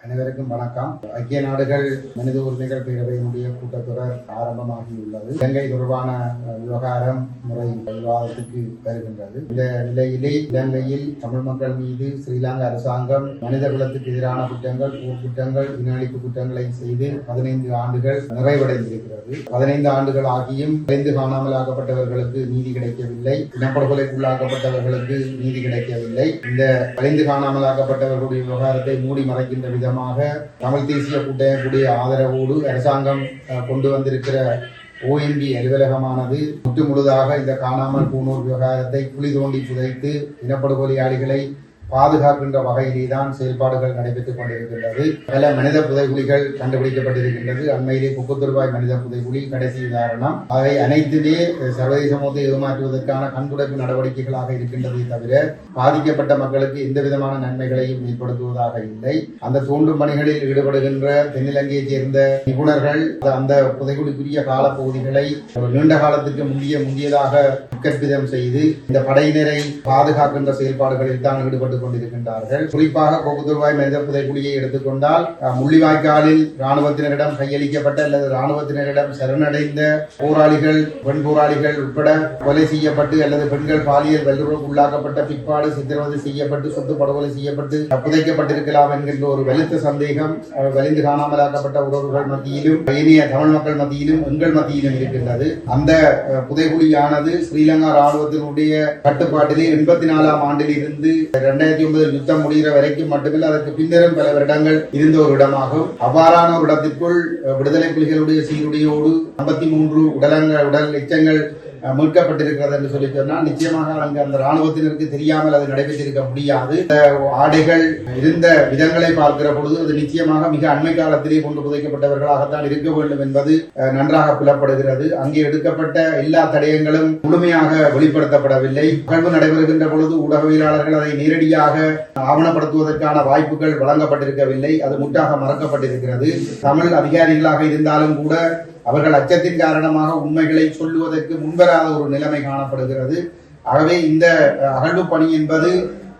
அனைவருக்கும் வணக்கம். ஐக்கிய நாடுகள் மனித உரிமைகள் பேரவையினுடைய கூட்டத்தொடர் ஆரம்பமாகியுள்ளது. இலங்கை தொடர்பான விவகாரம் முறை விவாதத்துக்கு வருகின்றது. இந்த நிலையிலே இலங்கையில் தமிழ் மக்கள் மீது ஸ்ரீலங்கா அரசாங்கம் மனித குலத்துக்கு எதிரான குற்றங்கள் போர் குற்றங்கள் இனஅழிப்பு குற்றங்களை செய்து பதினைந்து ஆண்டுகள் நிறைவடைந்திருக்கிறது. பதினைந்து ஆண்டுகள் ஆகியும் அறிந்து காணாமலாக்கப்பட்டவர்களுக்கு நீதி கிடைக்கவில்லை. இனப்படுகொலைக்குள்ளாக்கப்பட்டவர்களுக்கு நீதி கிடைக்கவில்லை. இந்த அழிந்து காணாமலாக்கப்பட்டவர்களுடைய விவகாரத்தை மூடி மறைக்கின்ற விதமாக தமிழ் தேசிய கூட்டமைப்புடைய ஆதரவோடு அரசாங்கம் அஹ், கொண்டு வந்திருக்கிற ஓஎன்பி அலுவலகமானது முற்று முழுதாக இந்த காணாமல் போனோர் விவகாரத்தை குழி தோண்டி புதைத்து இனப்படுகொலையாளிகளை பாதுகாக்கின்ற வகையிலே தான் செயல்பாடுகள் நடைபெற்றுக் கொண்டிருக்கின்றது. பல மனித புதைகுழிகள் கண்டுபிடிக்கப்பட்டிருக்கின்றது. அண்மையிலே குப்பத்துருவாய் மனித புதைகுழி கடைசி உதாரணம். அவை அனைத்துமே சர்வதேச சமூகத்தை ஏமாற்றுவதற்கான கண்துடைப்பு நடவடிக்கைகளாக இருக்கின்றதே தவிர பாதிக்கப்பட்ட மக்களுக்கு எந்த விதமான நன்மைகளையும் ஏற்படுத்துவதாக இல்லை. அந்த தோண்டும் பணிகளில் ஈடுபடுகின்ற தென்னிலங்கையைச் சேர்ந்த நிபுணர்கள் அந்த புதைகுழிக்குரிய காலப்பகுதிகளை நீண்ட காலத்துக்கு முந்திய முந்தியதாக கற்பிதம் செய்து இந்த படையினரை பாதுகாக்கின்ற செயல்பாடுகளில் தான் ஈடுபட்டு கொண்டிருக்கின்றார்கள். குறிப்பாக கொக்குதுருவாய் மனித புதைக்குழியை எடுத்துக்கொண்டால் முள்ளிவாய்க்காலில் ராணுவத்தினரிடம் கையளிக்கப்பட்ட அல்லது ராணுவத்தினரிடம் சரணடைந்த போராளிகள் பெண் போராளிகள் உட்பட கொலை செய்யப்பட்டு அல்லது பெண்கள் பாலியல் வல்லுறவுக்கு உள்ளாக்கப்பட்ட பிற்பாடு சித்திரவதை செய்யப்பட்டு சொத்து படுகொலை செய்யப்பட்டு புதைக்கப்பட்டிருக்கலாம் என்கின்ற ஒரு வலுத்த சந்தேகம் வலிந்து காணாமலாக்கப்பட்ட உறவுகள் மத்தியிலும் ஏனைய தமிழ் மக்கள் மத்தியிலும் எங்கள் மத்தியிலும் இருக்கின்றது. அந்த அஹ், புதைகுழியானது ஸ்ரீலங்கா ராணுவத்தினுடைய கட்டுப்பாட்டிலே எண்பத்தி நாலாம் ஆண்டில் இருந்து ரெண்டாயிரத்தி ஒன்பதில் யுத்தம் முடிகிற வரைக்கும் மட்டுமில்லை அதற்கு பின்னரும் பல வருடங்கள் இருந்த ஒரு இடமாகும். அவ்வாறான ஒரு இடத்திற்குள் விடுதலை புலிகளுடைய சீருடையோடு ஐம்பத்தி மூன்று உடலங்கள் உடல் எச்சங்கள் மீட்கப்பட்டிருக்கிறது என்று சொல்லி சொன்னால் நிச்சயமாக அங்கு அந்த ராணுவத்தினருக்கு தெரியாமல் அது நடைபெற்றிருக்க முடியாது. இந்த ஆடைகள் இருந்த விதங்களை பார்க்கிற பொழுது அது நிச்சயமாக மிக அண்மை காலத்திலே கொண்டு புதைக்கப்பட்டவர்களாகத்தான் இருக்க வேண்டும் என்பது நன்றாக புலப்படுகிறது. அங்கே எடுக்கப்பட்ட எல்லா தடயங்களும் முழுமையாக வெளிப்படுத்தப்படவில்லை. நிகழ்வு நடைபெறுகின்ற பொழுது ஊடகவியலாளர்கள் அதை நேரடியாக ஆவணப்படுத்துவதற்கான வாய்ப்புகள் வழங்கப்பட்டிருக்கவில்லை. அது முற்றாக மறக்கப்பட்டிருக்கிறது. தமிழ் அதிகாரிகளாக இருந்தாலும் கூட அவர்கள் அச்சத்தின் காரணமாக உண்மைகளை சொல்லுவதற்கு முன்வராத ஒரு நிலைமை காணப்படுகிறது. ஆகவே இந்த அகழ்வு பணி என்பது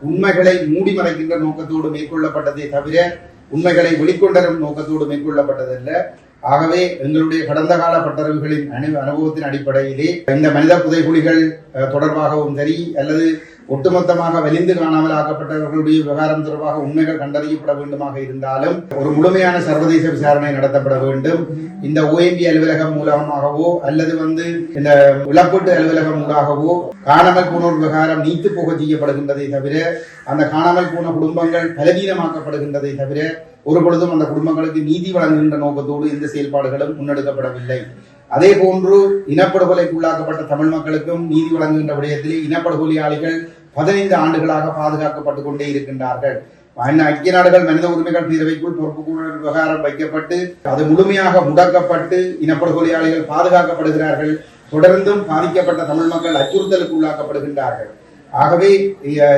உண்மைகளை மூடி மறைக்கின்ற நோக்கத்தோடு மேற்கொள்ளப்பட்டதே தவிர உண்மைகளை வெளிக்கொண்டரும் நோக்கத்தோடு மேற்கொள்ளப்பட்டதல்ல. ஆகவே எங்களுடைய கடந்த கால பட்டறிவுகளின் அனு அனுபவத்தின் அடிப்படையிலே இந்த மனித புதைகுழிகள் அஹ், தொடர்பாகவும் சரி அல்லது ஒட்டுமொத்தமாக வெளிந்து காணாமல் ஆக்கப்பட்டவர்களுடைய விவகாரம் தொடர்பாக உண்மைகள் கண்டறியப்பட வேண்டுமாக இருந்தாலும் ஒரு முழுமையான சர்வதேச விசாரணை நடத்தப்பட வேண்டும். இந்த ஓஎம்பி அலுவலகம் மூலமாகவோ அல்லது வந்து இந்த இழப்பீட்டு அலுவலகம் மூலமாகவோ காணாமல் போனோர் விவகாரம் நீத்து போக செய்யப்படுகின்றதை தவிர அந்த காணாமல் போன குடும்பங்கள் பலவீனமாக்கப்படுகின்றதை தவிர ஒரு பொழுதும் அந்த குடும்பங்களுக்கு நீதி வழங்குகின்ற நோக்கத்தோடு எந்த செயல்பாடுகளும் முன்னெடுக்கப்படவில்லை. அதே போன்று இனப்படுகொலைக்குள்ளாக்கப்பட்ட தமிழ் மக்களுக்கும் நீதி வழங்குகின்ற விடயத்திலே இனப்படுகொலையாளிகள் பதினைந்து ஆண்டுகளாக பாதுகாக்கப்பட்டுக் கொண்டே இருக்கின்றார்கள். ஐக்கிய நாடுகள் மனித உரிமைகள் பேரவைக்குள் பொறுப்பு விவகாரம் வைக்கப்பட்டு அது முழுமையாக முடக்கப்பட்டு இனப்படுகொலையாளிகள் பாதுகாக்கப்படுகிறார்கள். தொடர்ந்தும் பாதிக்கப்பட்ட தமிழ் மக்கள் அச்சுறுத்தலுக்கு உள்ளாக்கப்படுகின்றார்கள். ஆகவே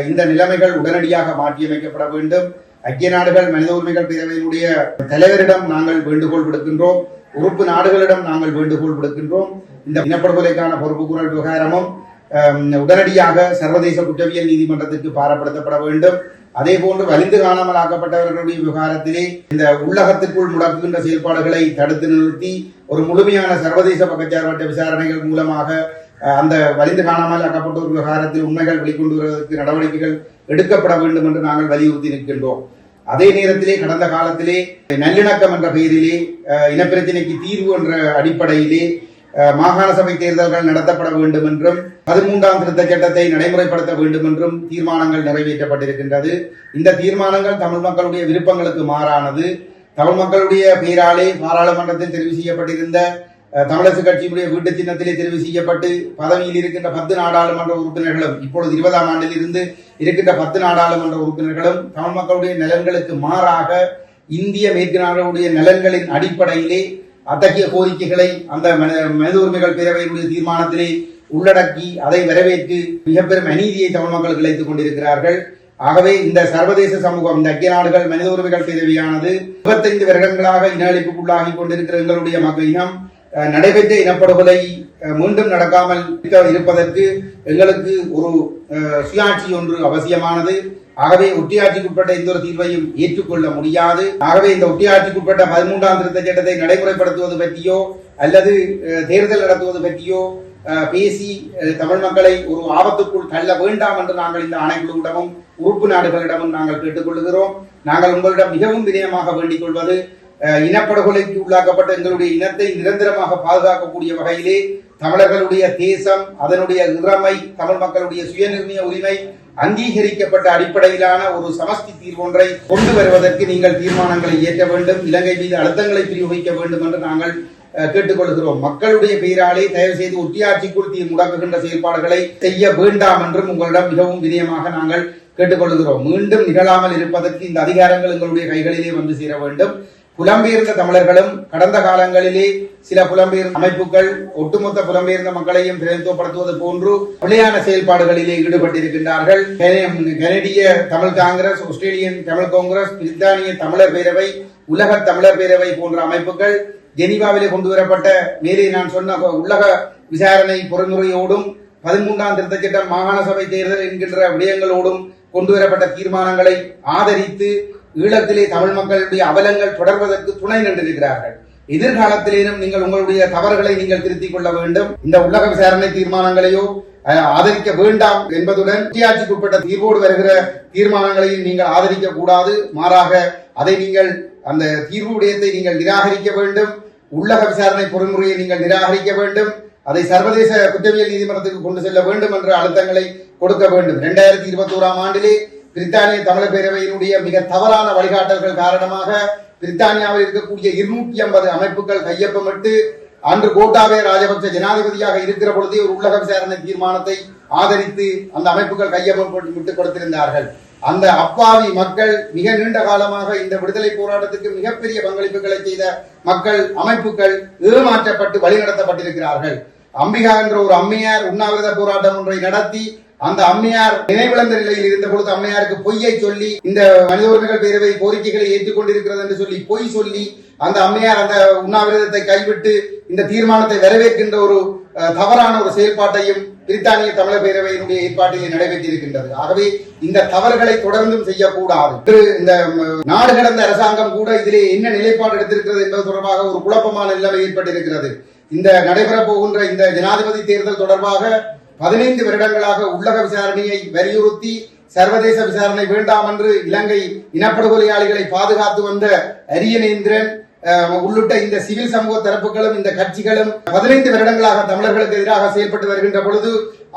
இந்த நிலைமைகள் உடனடியாக மாற்றியமைக்கப்பட வேண்டும். ஐக்கிய நாடுகள் மனித உரிமைகள் பேரவையினுடைய தலைவரிடம் நாங்கள் வேண்டுகோள் விடுக்கின்றோம். உறுப்பு நாடுகளிடம் நாங்கள் வேண்டுகோள் விடுக்கின்றோம். இந்த இனப்படுகொலைக்கான பொறுப்புக்கூறல் விவகாரமும் உடனடியாக சர்வதேச குற்றவியல் நீதிமன்றத்திற்கு பாரப்படுத்தப்பட வேண்டும். அதே போன்று வலிந்து காணாமல் ஆக்கப்பட்டவர்களுடைய விவகாரத்திலே இந்த உள்ளகத்திற்குள் முடக்குகின்ற செயல்பாடுகளை தடுத்து நிறுத்தி ஒரு முழுமையான சர்வதேச பக்கச்சார்பற்ற விசாரணைகள் மூலமாக அஹ், அந்த வலிந்து காணாமல் ஆக்கப்பட்டோர் விவகாரத்தில் உண்மைகள் வெளிக்கொண்டு வருவதற்கு நடவடிக்கைகள் எடுக்கப்பட வேண்டும் என்று நாங்கள் வலியுறுத்தி நிற்கின்றோம். அதே நேரத்திலே கடந்த காலத்திலே நல்லிணக்கம் என்ற பெயரிலே அஹ், இனப்பிரச்சினைக்கு தீர்வு என்ற அடிப்படையிலே மாகாண சபை தேர்தல்கள் நடத்தப்பட வேண்டும் என்றும் பதிமூன்றாம் திருத்த சட்டத்தை நடைமுறைப்படுத்த வேண்டும் என்றும் தீர்மானங்கள் நிறைவேற்றப்பட்டிருக்கின்றது. இந்த தீர்மானங்கள் தமிழ் மக்களுடைய விருப்பங்களுக்கு மாறானது. தமிழ் மக்களுடைய பெயராலே பாராளுமன்றத்தில் தெரிவு செய்யப்பட்டிருந்த தமிழரசு கட்சியினுடைய வீட்டு சின்னத்திலே தெரிவு செய்யப்பட்டு பதவியில் இருக்கின்ற பத்து நாடாளுமன்ற உறுப்பினர்களும் இப்பொழுது இருபதாம் ஆண்டில் இருந்து இருக்கின்ற பத்து நாடாளுமன்ற உறுப்பினர்களும் தமிழ் மக்களுடைய நலன்களுக்கு மாறாக இந்திய மேற்கு நாடுகளுடைய நலன்களின் அடிப்படையிலே அத்தகைய கோரிக்கைகளை அந்த மனித மனித உரிமைகள் பேரவையினுடைய தீர்மானத்திலே உள்ளடக்கி அதை வரவேற்று மிக பெரும் அநீதியை தமிழ் மக்கள் இழைத்துக் கொண்டிருக்கிறார்கள். ஆகவே இந்த சர்வதேச சமூகம் இந்த ஐக்கிய நாடுகள் மனித உரிமைகள் பேரவையானது முப்பத்தைந்து வருடங்களாக இன அழிப்புக்குள்ளாகி கொண்டிருக்கிற எங்களுடைய மக்கள் இனம் நடைபெற்ற இனப்படுகொலை மீண்டும் நடக்காமல் இருக்க- இருப்பதற்கு எங்களுக்கு ஒரு சுயாட்சி ஒன்று அவசியமானது. ஆகவே ஒட்டியாட்சிக்குட்பட்ட எந்த ஒரு தீர்வையும் ஏற்றுக்கொள்ள முடியாது. ஆகவே இந்த ஒட்டியாட்சிக்குட்பட்ட பதிமூன்றாம் திருத்த சட்டத்தை நடைமுறைப்படுத்துவது பற்றியோ அல்லது தேர்தல் நடத்துவது பற்றியோ பேசி தமிழ் மக்களை ஒரு ஆபத்துக்குள் தள்ள வேண்டாம் என்று நாங்கள் இந்த ஆணைக்குழுவிடமும் உறுப்பு நாடுகளிடமும் நாங்கள் கேட்டுக்கொள்கிறோம் நாங்கள் உங்களிடம் மிகவும் வினயமாக வேண்டிக் கொள்வது இனப்படுகொலைக்கு உள்ளாக்கப்பட்ட எங்களுடைய இனத்தை நிரந்தரமாக பாதுகாக்கக்கூடிய வகையிலே தமிழர்களுடைய தேசம் அதனுடைய இறமை தமிழ் மக்களுடைய சுயநிர்ணய உரிமை அங்கீகரிக்கப்பட்ட அடிப்படையிலான ஒரு சமஸ்தி தீர்வொன்றை கொண்டு வருவதற்கு நீங்கள் தீர்மானங்களை இயற்ற வேண்டும் இலங்கை மீது அழுத்தங்களை பிரயோகிக்க வேண்டும் என்று நாங்கள் அஹ், கேட்டுக்கொள்கிறோம். மக்களுடைய பெயராலே தயவு செய்து ஒத்தியாட்சிக்குள் தீர் முடக்குகின்ற செயல்பாடுகளை செய்ய வேண்டாம் என்றும் உங்களிடம் மிகவும் விதயமாக நாங்கள் கேட்டுக்கொள்கிறோம். மீண்டும் நிகழாமல் இருப்பதற்கு இந்த அதிகாரங்கள் எங்களுடைய கைகளிலே வந்து சேர வேண்டும். புலம்பெயர்ந்த தமிழர்களும் கடந்த காலங்களிலே சில புலம்பெயர்ந்த அமைப்புகள் ஒட்டுமொத்த புலம்பெயர்ந்த மக்களையும் பிரதிநிதித்துவப்படுத்துவது போன்று பிழையான செயல்பாடுகளிலே ஈடுபட்டிருக்கின்றார்கள். கனடிய Tamil Congress Australian Tamil Congress பிரித்தானிய தமிழர் பேரவை உலக தமிழர் பேரவை போன்ற அமைப்புகள் ஜெனீவாவிலே கொண்டு வரப்பட்ட மேலே நான் சொன்ன உலக விசாரணை பொறிமுறையோடும் பதிமூன்றாம் திருத்தச் சட்டம் மாகாண சபை தேர்தல் என்கின்ற விடயங்களோடும் கொண்டு வரப்பட்ட தீர்மானங்களை ஆதரித்து ஈழத்திலே தமிழ் மக்களுடைய அவலங்கள் தொடர்வதற்கு துணை நின்றிருக்கிறார்கள். எதிர்காலத்திலேனும் நீங்கள் உங்களுடைய தவறுகளை நீங்கள் திருத்திக் கொள்ள வேண்டும். இந்த உலக விசாரணை தீர்மானங்களையோ அஹ், ஆதரிக்க வேண்டாம் என்பதுடன் சுயாட்சிக்கு உட்பட்ட தீர்வோடு வருகிற தீர்மானங்களையும் நீங்கள் ஆதரிக்க கூடாது மாறாக அதை நீங்கள் அந்த தீர்வு விடயத்தை நீங்கள் நிராகரிக்க வேண்டும். உள்ளக விசாரணை பொறிமுறையை நீங்கள் நிராகரிக்க வேண்டும். அதை சர்வதேச குற்றவியல் நீதிமன்றத்துக்கு கொண்டு செல்ல வேண்டும் என்ற அழுத்தங்களை கொடுக்க வேண்டும். இரண்டாயிரத்தி இருபத்தி ஓராம் ஆண்டிலே பிரித்தானிய தமிழர் பேரவையினுடைய மிக தவறான வழிகாட்டல்கள் காரணமாக பிரித்தானியாவில் இருக்கக்கூடிய இருநூற்றி ஐம்பது அமைப்புகள் கையொப்பமிட்டு அன்று கோட்டாபய ராஜபக்ச ஜனாதிபதியாக இருக்கிற பொழுதே ஒரு உள்ளக விசாரணை தீர்மானத்தை ஆதரித்து அந்த அமைப்புகள் கையொப்பம் விட்டுக் கொடுத்திருந்தார்கள். அந்த அப்பாவி மக்கள் மிக நீண்ட காலமாக இந்த விடுதலை போராட்டத்துக்கு மிகப்பெரிய பங்களிப்புகளை செய்த மக்கள் அமைப்புகள் ஏமாற்றப்பட்டு வழிநடத்தப்பட்டிருக்கிறார்கள். அம்பிகா என்ற ஒரு அம்மையார் உண்ணாவிரத போராட்டம் ஒன்றை நடத்தி அந்த அம்மையார் நினைவிழந்த நிலையில் இருந்த பொழுது அம்மையாருக்கு பொய்யை சொல்லி இந்த மனித உரிமைகள் பேரவை கோரிக்கைகளை ஏற்றுக்கொண்டிருக்கிறது என்று சொல்லி பொய் சொல்லி அந்த அம்மையார் அந்த உண்ணாவிரதத்தை கைவிட்டு இந்த தீர்மானத்தை வரவேற்கின்ற ஒரு தவறான ஒரு செயல்பாட்டையும் பிரித்தானிய தமிழர் பேரவையினுடைய ஏற்பாட்டிலே நடைபெற்றிருக்கின்றது. ஆகவே இந்த தவறுகளை தொடர்ந்தும் செய்யக்கூடாது. இந்த நாடு கடந்த அரசாங்கம் கூட இதிலே என்ன நிலைப்பாடு எடுத்திருக்கிறது என்பது தொடர்பாக ஒரு குழப்பமான நிலைமை ஏற்பட்டிருக்கிறது. இந்த நடைபெற போகின்ற இந்த ஜனாதிபதி தேர்தல் தொடர்பாக பதினைந்து வருடங்களாக உள்ளக விசாரணையை வலியுறுத்தி சர்வதேச விசாரணை வேண்டாம் என்று இலங்கை இனப்படுகொலையாளிகளை பாதுகாத்து வந்த அரியநேந்திரன் உள்ளிட்ட இந்த சிவில் சமூக தரப்புகளும் இந்த கட்சிகளும் பதினைந்து வருடங்களாக தமிழர்களுக்கு எதிராக செயல்பட்டு வருகின்ற பொழுது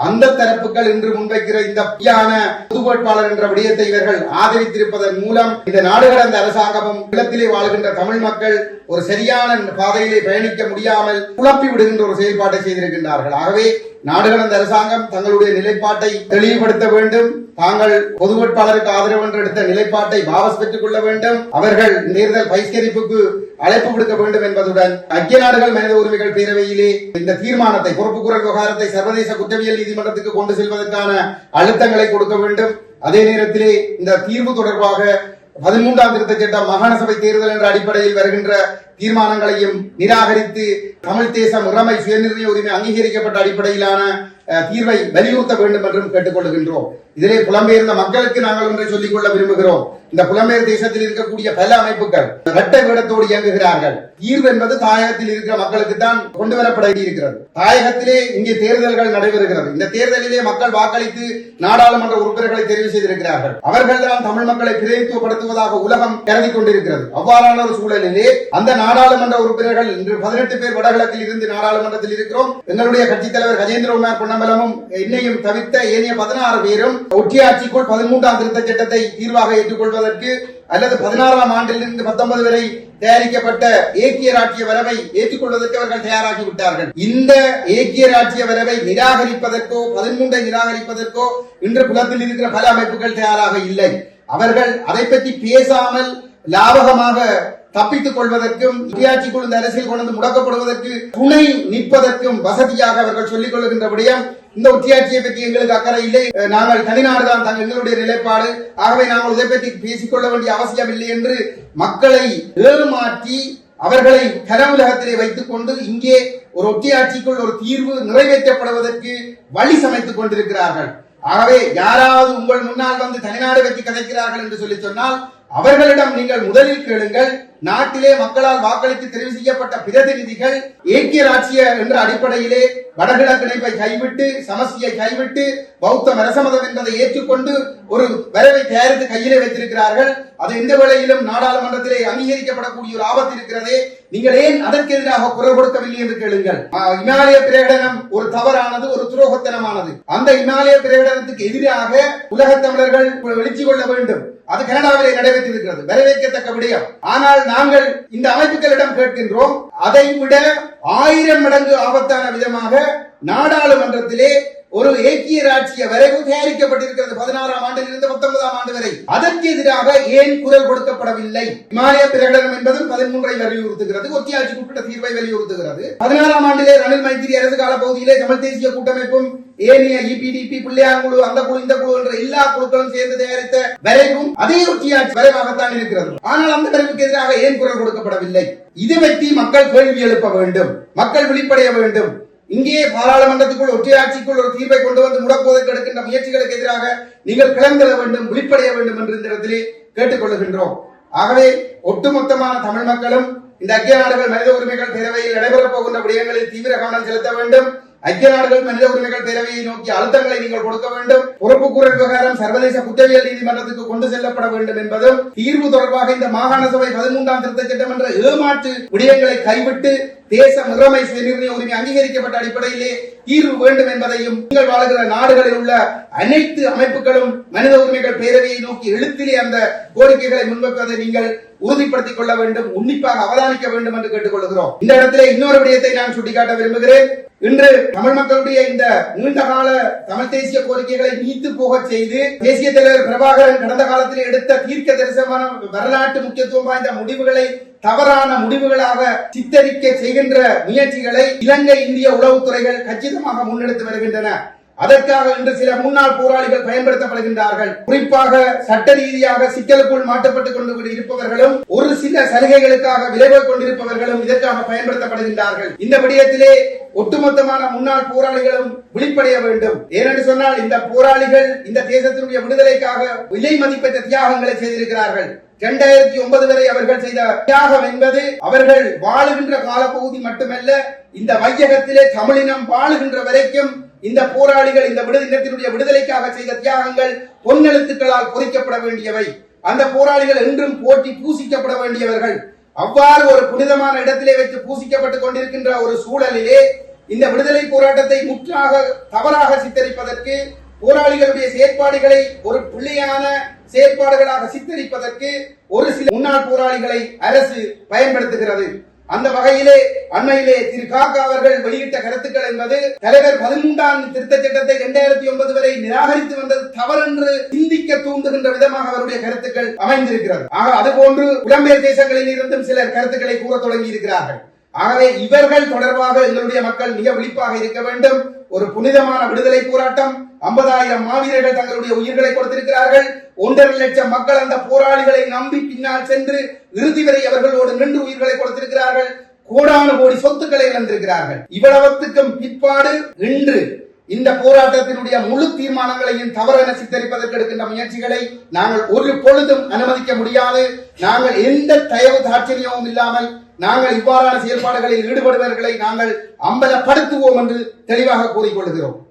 அந்த தரப்புகள் இன்று முன்வைக்கிற இந்த பொய்யான பொது வேட்பாளர் என்ற விடயத்தை இவர்கள் ஆதரித்திருப்பதன் மூலம் இந்த நாடுகள் அந்த அரசாங்கமும் இல்லத்திலே வாழ்கின்ற தமிழ் மக்கள் ஒரு சரியான பாதையிலே பயணிக்க முடியாமல் குழப்பி விடுகின்ற ஒரு செயல்பாட்டை செய்திருக்கின்றார்கள். ஆகவே நாடு கடந்த அரசாங்கம் தங்களுடைய நிலைப்பாட்டை தெளிவுபடுத்த வேண்டும். தாங்கள் பொது வேட்பாளருக்கு ஆதரவு என்று எடுத்த நிலைப்பாட்டை வாபஸ் பெற்றுக் கொள்ள வேண்டும். அவர்கள் தேர்தல் பகிஷ்கரிப்புக்கு அழைப்பு விடுக்க வேண்டும் என்பதுடன் ஐக்கிய நாடுகள் மனித உரிமைகள் பேரவையிலே இந்த தீர்மானத்தை பொறுப்புக்குரல் விவகாரத்தை சர்வதேச குற்றவியல் நீதிமன்றத்துக்கு கொண்டு செல்வதற்கான அழுத்தங்களை கொடுக்க வேண்டும். அதே நேரத்திலே இந்த தீர்வு தொடர்பாக பதிமூன்றாம் திருத்த சட்டம் மாகாண சபை தேர்தல் என்ற அடிப்படையில் வருகின்ற தீர்மானங்களையும் நிராகரித்து தமிழ் தேசம் இறமை சுயநிர்ணய உரிமை அங்கீகரிக்கப்பட்ட அடிப்படையிலான தீர்வை வலியுறுத்த வேண்டும் என்றும் கேட்டுக்கொள்கின்றோம். இதிலே புலம்பெயர்ந்த மக்களுக்கு நாங்கள் ஒன்றை சொல்லிக் கொள்ள விரும்புகிறோம். இந்த புலம்பெயர் தேசத்தில் இருக்கக்கூடிய பல அமைப்புகள் இரட்டை வேடத்தோடு இயங்குகிறார்கள். தீர்வு என்பது தாயகத்தில் இருக்கிற மக்களுக்கு தான் கொண்டு வரப்பட இருக்கிறது தாயகத்திலே இங்கே தேர்தல்கள் நடைபெறுகிறது. இந்த தேர்தலிலே மக்கள் வாக்களித்து நாடாளுமன்ற உறுப்பினர்களை தெரிவு செய்திருக்கிறார்கள். அவர்கள் தான் தமிழ் மக்களை பிரதிநிதித்துவப்படுத்துவதாக உலகம் கருதி கொண்டிருக்கிறது. அவ்வாறான ஒரு சூழலிலே அந்த நாடாளுமன்ற உறுப்பினர்கள் இன்று பதினெட்டு பேர் வடகிழக்கில் இருந்து நாடாளுமன்றத்தில் இருக்கிறோம். எங்களுடைய கட்சித் தலைவர் கஜேந்திரகுமார் பொன்னம்பலமும் என்னையும் தவிர்த்த ஏனைய பதினாறு பேரும் ஒற்றியாட்சிக்குள் பதிமூன்றாம் திருத்த சட்டத்தை தீர்வாக ஏற்றுக்கொள்வதற்கு அல்லது பதினாறாம் ஆண்டிலிருந்து பத்தொன்பது வரை தயாரிக்கப்பட்ட ஏக்கிய ராட்சிய வரவை ஏற்றுக்கொள்வதற்கு அவர்கள் தயாராகி விட்டார்கள். இந்த ஏக்கிய ராட்சிய வரவை நிராகரிப்பதற்கோ பதிமூன்றை நிராகரிப்பதற்கோ இன்று புலத்தில் இருக்கிற பல அமைப்புகள் தயாராக இல்லை. அவர்கள் அதை பற்றி பேசாமல் லாபகமாக தப்பித்துக் கொள்வதற்கும் இந்தியாட்சிக்குள் இந்த அரசியல் கொண்டு முடக்கப்படுவதற்கு துணை நிற்பதற்கும் வசதியாக அவர்கள் சொல்லிக் கொள்கின்றபடியும் விடயம் இந்த ஒற்றியாட்சியை பற்றி எங்களுக்கு அக்கறை இல்லை. நாங்கள் தனிநாடுதான் தான் எங்களுடைய நிலைப்பாடு. ஆகவே நாங்கள் இதை பற்றி பேசிக்கொள்ள வேண்டிய அவசியம் இல்லை என்று மக்களை ஏமாற்றி அவர்களை கனவுலகத்திலே வைத்துக் கொண்டு இங்கே ஒரு ஒற்றையாட்சிக்குள் ஒரு தீர்வு நிறைவேற்றப்படுவதற்கு வழி சமைத்துக் கொண்டிருக்கிறார்கள். ஆகவே யாராவது உங்கள் முன்னால் வந்து தனிநாடு பற்றி கதைக்கிறார்கள் என்று சொல்லி சொன்னால் அவர்களிடம் நீங்கள் முதலில் கேளுங்கள். நாட்டிலே மக்களால் வாக்களித்து தெரிவு செய்யப்பட்ட பிரதிநிதிகள் ஏக்கிய ராட்சிய என்ற அடிப்படையிலே வடகிழக்கு இணைப்பை கைவிட்டு சமஸ்தியை கைவிட்டு பௌத்த மரசமதம் என்பதை ஏற்றுக்கொண்டு ஒரு வரவை தயாரித்து கையிலே வைத்திருக்கிறார்கள். அது எந்த வேளையிலும் நாடாளுமன்றத்திலே அங்கீகரிக்கப்படக்கூடிய ஒரு ஆபத்து இருக்கிறதே. நீங்கள் ஏன் அதற்கு எதிராக குரல் கொடுக்கவில்லை என்று கேளுங்கள். இமாலய பிரகடனம் ஒரு தவறானது ஒரு துரோகத்தனமானது. அந்த இமாலய பிரகடனத்துக்கு எதிராக உலகத் தமிழர்கள் எழுச்சி கொள்ள வேண்டும். அது கனடாவிலே நடைபெற்ற வரவேற்கத்தக்க விடயம். ஆனால் நாங்கள் இந்த அமைப்புகளிடம் கேட்கின்றோம் அதை விட ஆயிரம் மடங்கு ஆபத்தான விதமாக நாடாளுமன்றத்திலே ஒரு ஏக்கிய ராட்சிய வரைவு தயாரிக்கப்பட்டிருக்கிறது பதினாறாம் ஆண்டில் இருந்து பத்தொன்பதாம் ஆண்டு வரை. அதற்கு எதிராக ஏன் குரல் கொடுக்கப்படவில்லை? இமாலய பிரகடனம் என்பதும் பதிமூன்றை வலியுறுத்துகிறது. ஒத்தியாட்சிக்கு உட்பட்ட தீர்வை வலியுறுத்துகிறது. பதினாறாம் ஆண்டிலே ரணில் மைத்திரி அரசு கால பகுதியிலே தமிழ் தேசிய கூட்டமைப்பும் ஏனைய இபிடிபி பிள்ளையாங்குழு அந்த குழு இந்த குழு என்ற எல்லா குழுக்களும் சேர்ந்து தயாரித்த வரைவும் அதே ஒற்றியாட்சி வரைவாகத்தான் இருக்கிறது. ஆனால் அந்த வரைவுக்கு எதிராக ஏன் குரல் கொடுக்கப்படவில்லை? இது பற்றி மக்கள் கேள்வி எழுப்ப வேண்டும். மக்கள் விழிப்படைய வேண்டும். இங்கே பாராளுமன்றத்துக்குள் ஒற்றையாட்சிக்குள் ஒரு தீர்வை கொண்டு வந்து முடக்குவதற்கு எடுக்கின்ற முயற்சிகளுக்கு எதிராக நீங்கள் கிளம்பெற வேண்டும் விழிப்படைய வேண்டும் என்று இடத்திலே கேட்டுக்கொள்கின்றோம் ஆகவே ஒட்டுமொத்தமான தமிழ் மக்களும் இந்த ஐக்கிய நாடுகள் மனித உரிமைகள் பேரவையில் நடைபெறப் போகின்ற விடயங்களில் தீவிர கவனம் செலுத்த வேண்டும். ஐக்கிய நாடுகள் மனித உரிமைகள் பேரவையை நோக்கி அழுத்தங்களை நீங்கள் கொடுக்க வேண்டும். பொறுப்புக்கூறல் விவகாரம் சர்வதேச குற்றவியல் நீதிமன்றத்துக்கு கொண்டு செல்லப்பட வேண்டும் என்பதும் தீர்வு தொடர்பாக இந்த மாகாண சபை பதிமூன்றாம் திருத்த சட்டம் என்ற ஏமாற்று விடயங்களை கைவிட்டு தேச முதலமை உரிமை அங்கீகரிக்கப்பட்ட அடிப்படையிலே தீர்வு வேண்டும் என்பதையும் நீங்கள் வாழ்கிற நாடுகளில் உள்ள அனைத்து அமைப்புகளும் மனித உரிமைகள் பேரவையை நோக்கி எழுத்திலே அந்த கோரிக்கைகளை முன்வைப்பதை நீங்கள் உறுதிப்படுத்திக் கொள்ள வேண்டும் உன்னிப்பாக அவதானிக்க வேண்டும் என்று கேட்டுக்கொள்கிறோம். இந்த இடத்திலே இன்னொரு விடயத்தை நான் சுட்டிக்காட்ட விரும்புகிறேன். இன்று தமிழ் மக்களுடைய இந்த நீண்ட கால தமிழ் தேசிய கோரிக்கைகளை நீத்து போகச் செய்து தேசிய தலைவர் பிரபாகரன் கடந்த காலத்தில் எடுத்த தீர்க்க தரிசனமான வரலாற்று முக்கியத்துவம் வாய்ந்த முடிவுகளை தவறான முடிவுகளாக சித்தரிக்க செய்கின்ற முயற்சிகளை இலங்கை இந்திய உளவுத்துறைகள் கச்சிதமாக முன்னெடுத்து வருகின்றன. அதற்காக இன்று சில முன்னாள் போராளிகள் பயன்படுத்தப்படுகின்றார்கள். குறிப்பாக சட்ட ரீதியாக சிக்கலுக்குள் மாட்டப்பட்டுக் கொண்டு இருப்பவர்களும் ஒரு சில சலுகைகளுக்காக விளைவு கொண்டிருப்பவர்களும் இதற்காக பயன்படுத்தப்படுகின்றார்கள். இந்த விடயத்திலே ஒட்டுமொத்தமான முன்னாள் போராளிகளும் விழிப்படைய வேண்டும். ஏனென்று சொன்னால் இந்த போராளிகள் இந்த தேசத்தினுடைய விடுதலைக்காக விலை மதிப்பற்ற தியாகங்களை செய்திருக்கிறார்கள். இரண்டாயிரத்தி ஒன்பது வரை அவர்கள் செய்த தியாகம் என்பது அவர்கள் வாழுகின்ற காலப்பகுதி மட்டுமல்ல இந்த வையகத்திலே தமிழினம் வாழுகின்ற வரைக்கும் இந்த போராளிகள் இந்த விடுதலினத்தினுடைய விடுதலைக்காக செய்த தியாகங்கள் பொன்னெழுத்துக்களால் பொறிக்கப்பட வேண்டியவை. அந்த போராளிகள் என்றும் போட்டி பூசிக்கப்பட வேண்டியவர்கள். அவ்வாறு ஒரு புனிதமான இடத்திலே வைத்து பூசிக்கப்பட்டுக் கொண்டிருக்கின்ற ஒரு சூழலிலே இந்த விடுதலை போராட்டத்தை முற்றாக தவறாக சித்தரிப்பதற்கு போராளிகளுடைய செயற்பாடுகளை ஒரு பிள்ளையான செயற்பாடுகளாக சித்தரிப்பதற்கு ஒரு சில முன்னாள் போராளிகளை அரசு பயன்படுத்துகிறது. அந்த வகையிலே அண்மையிலே திரு காக்கா அவர்கள் வெளியிட்ட கருத்துக்கள் என்பது தலைவர் பதிமூன்றாம் திருத்த சட்டத்தை இரண்டாயிரத்தி ஒன்பது வரை நிராகரித்து வந்தது தவறென்று சிந்திக்க தூண்டுகின்ற விதமாக அவருடைய கருத்துக்கள் அமைந்திருக்கிறது. ஆக அதுபோன்று புலம்பெயர் தேசங்களில் இருந்தும் சிலர் கருத்துக்களை கூற தொடங்கி இருக்கிறார்கள் ஆகவே இவர்கள் தொடர்பாக எங்களுடைய மக்கள் மிக விழிப்பாக இருக்க வேண்டும். ஒரு புனிதமான விடுதலை போராட்டம் ஐம்பதாயிரம் மாவீரர்கள் தங்களுடைய உயிர்களை கொடுத்திருக்கிறார்கள். ஒன்றரை லட்சம் மக்கள் அந்த போராளிகளை நம்பி பின்னால் சென்று இறுதி வரை அவர்களோடு நின்று உயிர்களை கொடுத்திருக்கிறார்கள். கோடானு கோடி சொத்துக்களை இழந்திருக்கிறார்கள் இவ்வளவத்துக்கும் பிற்பாடு இன்று இந்த போராட்டத்தினுடைய முழு தீர்மானங்களையும் தவறென சித்தரிப்பதற்கு எடுக்கின்ற முயற்சிகளை நாங்கள் ஒரு பொழுதும் அனுமதிக்க முடியாது. நாங்கள் எந்த தயவு தாட்சணியமும் இல்லாமல் நாங்கள் இவ்வாறான செயல்பாடுகளில் ஈடுபடுபவர்களை நாங்கள் அம்பலப்படுத்துவோம் என்று தெளிவாக கூறிக்கொள்கிறோம்.